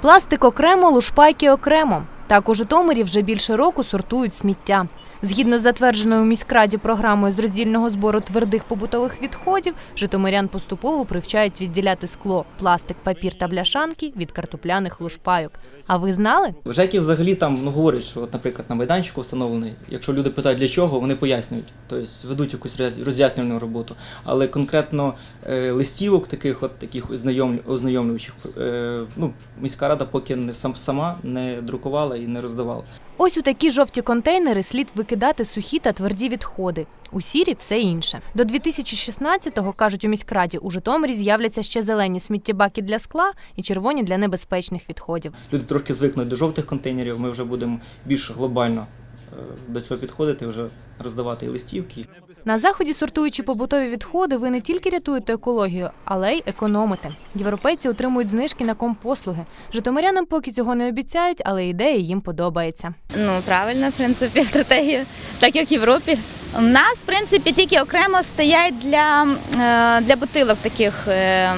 Пластик окремо, лушпайки окремо. Так у Житомирі вже більше року сортують сміття. Згідно з затвердженою у міськраді програмою з роздільного збору твердих побутових відходів, житомирян поступово привчають відділяти скло, пластик, папір та бляшанки від картопляних лушпайок. А ви знали? Жеки взагалі там ну, говорять, що, от, наприклад, на майданчику встановлений, якщо люди питають для чого, вони пояснюють, тобто ведуть якусь роз'яснювальну роботу. Але конкретно е, листівок, таких от таких ознайомлю, ознайомлюючих, е, ну, міська рада поки не сам сама не друкувала і не роздавали. Ось у такі жовті контейнери слід викидати сухі та тверді відходи. У сірі все інше. До 2016-го, кажуть у міськраді, у Житомирі з'являться ще зелені сміттєбаки для скла і червоні для небезпечних відходів. Люди трошки звикнуть до жовтих контейнерів, ми вже будемо більш глобально е, до цього підходити, вже роздавати листівки. На заході, сортуючи побутові відходи, ви не тільки рятуєте екологію, але й економите. Європейці отримують знижки на компослуги. Житомирянам поки цього не обіцяють, але ідея їм подобається. Ну, правильно, в принципі, стратегія, так як в Європі. У нас, в принципі, тільки окремо стоять для, е, для бутилок таких е, е,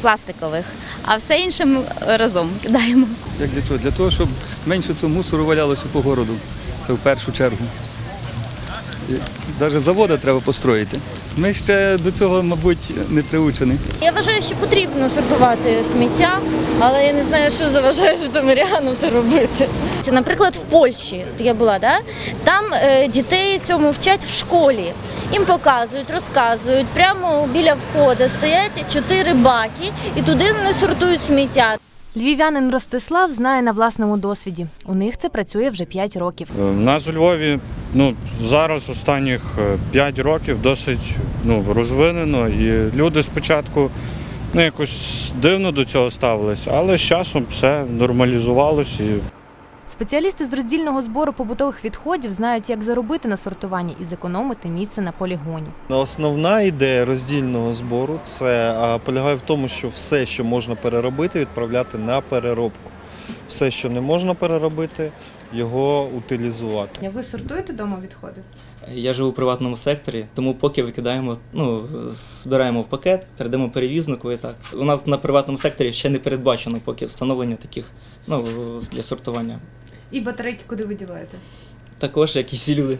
пластикових, а все інше ми разом кидаємо. Як для чого? Для того, щоб менше цього мусору валялося по городу. Це в першу чергу. Навіть заводи треба построїти. Ми ще до цього, мабуть, не приучені. Я вважаю, що потрібно сортувати сміття, але я не знаю, що заважає житомирянам це робити. Це, наприклад, в Польщі я була, да? там е, дітей цьому вчать в школі. Їм показують, розказують. Прямо біля входу стоять чотири баки, і туди вони сортують сміття. Львів'янин Ростислав знає на власному досвіді. У них це працює вже 5 років. У нас у Львові ну, зараз останніх 5 років досить ну, розвинено, і люди спочатку ну, якось дивно до цього ставилися, але з часом все нормалізувалось і Спеціалісти з роздільного збору побутових відходів знають, як заробити на сортуванні і зекономити місце на полігоні. Основна ідея роздільного збору це полягає в тому, що все, що можна переробити, відправляти на переробку. Все, що не можна переробити, його утилізувати. Ви сортуєте вдома відходи? Я живу у приватному секторі, тому поки викидаємо, ну, збираємо в пакет, передамо перевізнику і так. У нас на приватному секторі ще не передбачено поки встановлення таких ну, для сортування. І батарейки куди ви діваєте? Також, як і всі люди.